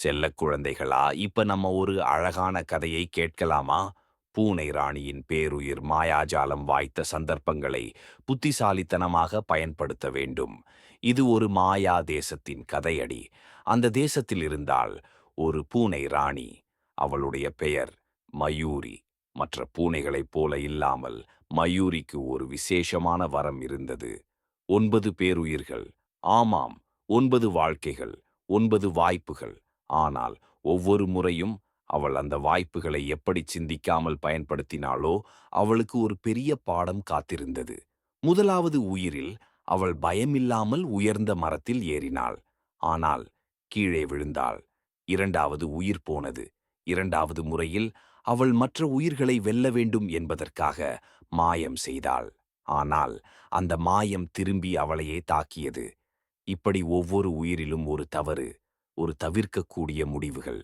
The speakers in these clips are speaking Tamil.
செல்ல குழந்தைகளா? இப்ப நம்ம ஒரு அழகான கதையை கேட்கலாமா? பூனை ராணியின் பேருயிர் மாயாஜாலம் வாய்த்த சந்தர்ப்பங்களை புத்திசாலித்தனமாக பயன்படுத்த வேண்டும். இது ஒரு மாயா தேசத்தின் கதையடி. அந்த தேசத்தில் இருந்தால் ஒரு பூனை ராணி அவளுடைய பெயர் மயூரி. மற்ற பூனைகளைப் போல இல்லாமல் மயூரிக்கு ஒரு விசேஷமான வரம் இருந்தது. ஒன்பது பேருயிர்கள். ஆமாம் ஒன்பது வாழ்க்கைகள் ஒன்பது வாய்ப்புகள். ஆனால் ஒவ்வொரு முறையும் அவள் அந்த வாய்ப்புகளை எப்படி சிந்திக்காமல் பயன்படுத்தினாளோ அவளுக்கு ஒரு பெரிய பாடம் காத்திருந்தது. முதலாவது உயிரில் அவள் பயமில்லாமல் உயர்ந்த மரத்தில் ஏறினாள். ஆனால் கீழே விழுந்தாள். இரண்டாவது உயிர் போனது. இரண்டாவது முறையில் அவள் மற்ற உயிர்களை வெல்ல வேண்டும் என்பதற்காக மாயம் செய்தாள். ஆனால் அந்த மாயம் திரும்பி அவளையே தாக்கியது. இப்படி ஒவ்வொரு உயிரிலும் ஒரு தவறு. ஒரு தவிர்க்கக்கூடிய முடிவுகள்.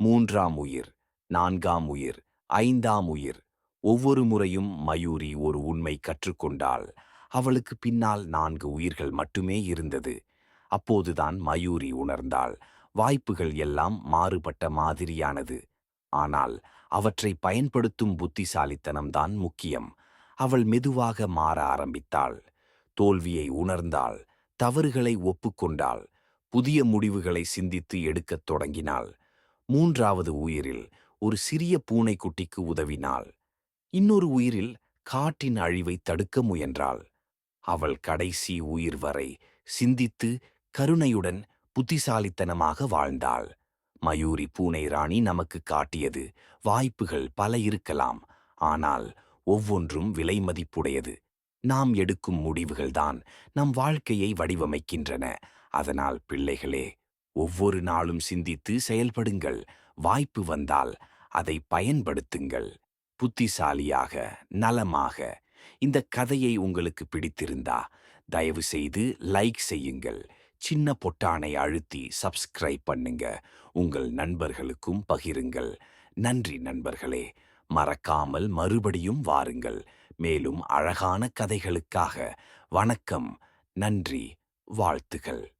மூன்றாம் உயிர் நான்காம் உயிர் ஐந்தாம் உயிர். ஒவ்வொரு முறையும் மயூரி ஒரு உண்மை கற்றுக்கொண்டாள். அவளுக்கு பின்னால் நான்கு உயிர்கள் மட்டுமே இருந்தது. அப்போதுதான் மயூரி உணர்ந்தாள். வாய்ப்புகள் எல்லாம் மாறுபட்ட மாதிரியானது. ஆனால் அவற்றை பயன்படுத்தும் புத்திசாலித்தனம்தான் முக்கியம். அவள் மெதுவாக மாற ஆரம்பித்தாள். தோல்வியை உணர்ந்தாள். தவறுகளை ஒப்புக்கொண்டாள். புதிய முடிவுகளை சிந்தித்து எடுக்கத் தொடங்கினாள். மூன்றாவது உயிரில் ஒரு சிறிய பூனைக்குட்டிக்கு உதவினாள். இன்னொரு உயிரில் காட்டின் அழிவை தடுக்க முயன்றாள். அவள் கடைசி உயிர் வரை சிந்தித்து கருணையுடன் புத்திசாலித்தனமாக வாழ்ந்தாள். மயூரி பூனை ராணி நமக்கு காட்டியது வாய்ப்புகள் பல இருக்கலாம். ஆனால் ஒவ்வொன்றும் விலை மதிப்புடையது. நாம் எடுக்கும் முடிவுகள்தான் நம் வாழ்க்கையை வடிவமைக்கின்றன. அதனால் பிள்ளைகளே ஒவ்வொரு நாளும் சிந்தித்து செயல்படுங்கள். வாய்ப்பு வந்தால் அதை பயன்படுத்துங்கள். புத்திசாலியாக நலமாக. இந்த கதையை உங்களுக்கு பிடித்திருந்தா தயவு செய்து லைக் செய்யுங்கள். சின்ன பொட்டானை அழுத்தி சப்ஸ்கிரைப் பண்ணுங்க. உங்கள் நண்பர்களுக்கும் பகிருங்கள். நன்றி நண்பர்களே. மறக்காமல் மறுபடியும் வாருங்கள். மேலும் அழகான கதைகளுக்காக வணக்கம் நன்றி வாழ்த்துகள்.